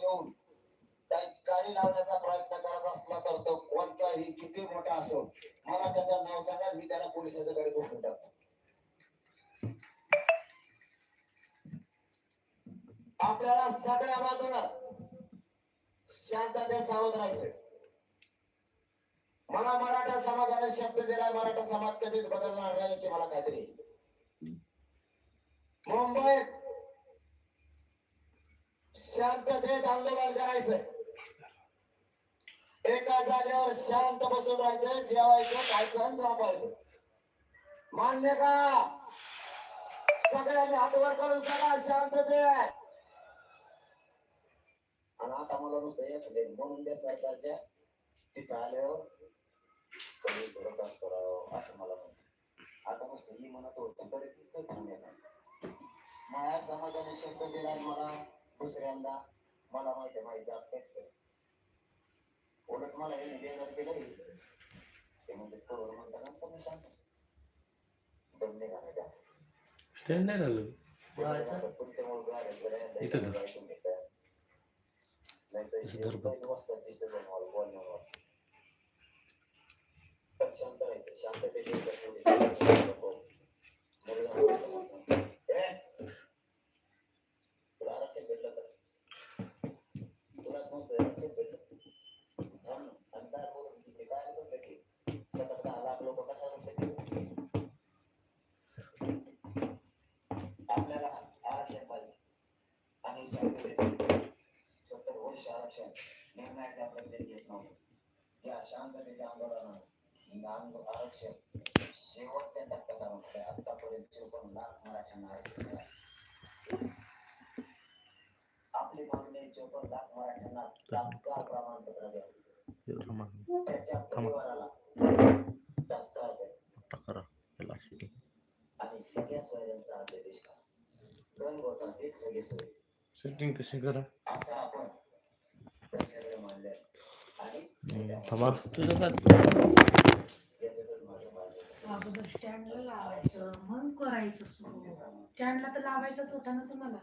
येऊन काही गाडी लावण्याचा प्रयत्न करत असला तर तो कोणचाही किती मोठा असो मला त्याचं नाव सांगा मी त्याला पोलिसाच्या गाडीत उठून टाकतो. आपल्याला सगळ्या बाजूला शांततेत सावध राहायचं मला मराठा समाजाने शब्द दिला मराठा समाज कधीच बदलणार नाही याची मला खात्री मुंबईत शांततेत आंदोलन करायचं एका जागेवर शांत बसून राहायचं जेवायचं खायचं झोपायचं. मान्य का? सगळ्यांनी हातवर करून सगळा शांतते आणि आता मला नुसतं एक दे म्हणून द्या सरकारच्या. तिथं आल्यावर कमी करत असतो राव असं मला म्हणतो आता नुसतं ही म्हणत होती तरी ती काही घेऊन माझ्या समाजाने शब्द दिलाय मला. दुसऱ्यांदा मला माहिती आहे माझी जात तेच उलट मला हे बेजार केलं ते म्हणते कवर म्हणता का तर मी सांगतो दम निघा नाही द्या स्टँड नाही झालं तुमच्यामुळे गाड्या इथं धर. ऐकून घेतात बोलण्यावर पण शांत राहायचं शांततेची एक थोडी नको. मुलगा म्हणतो, "ए, तुला आरक्षण भेटलं का तुलाच म्हणतोय आरक्षण भेटलं थांब ना. आणि काय बोलत होती ते काय बोललं की सतत दहा लाख लोक कसा म्हणतात आपल्याला आरक्षण पाहिजे आणि शांततेचं सत्तर वर्ष आरक्षण निर्णयाच्या प्रक्रियेत घेत नव्हते या शांततेच्या आंदोलनानं आरक्षण शेवटच्या टप्प्यात आणून आतापर्यंत चोपन्न लाख मराठ्यांना आरक्षण मिळालं. आपली मागणी चोपन्न लाख मराठ्यांना तात्काळ प्रमाणपत्र द्यावं त्याच्या परिवाराला तात्काळ आणि सगळ्या सोयऱ्यांचा आदेश करा दोन गोटा हेच सगळे सोय सेटिंग कशी करा थांबा तुझं. अगोदर स्टँडला लावायचं मग करायचं सुरू स्टँडला तर लावायचंच होता ना तुम्हाला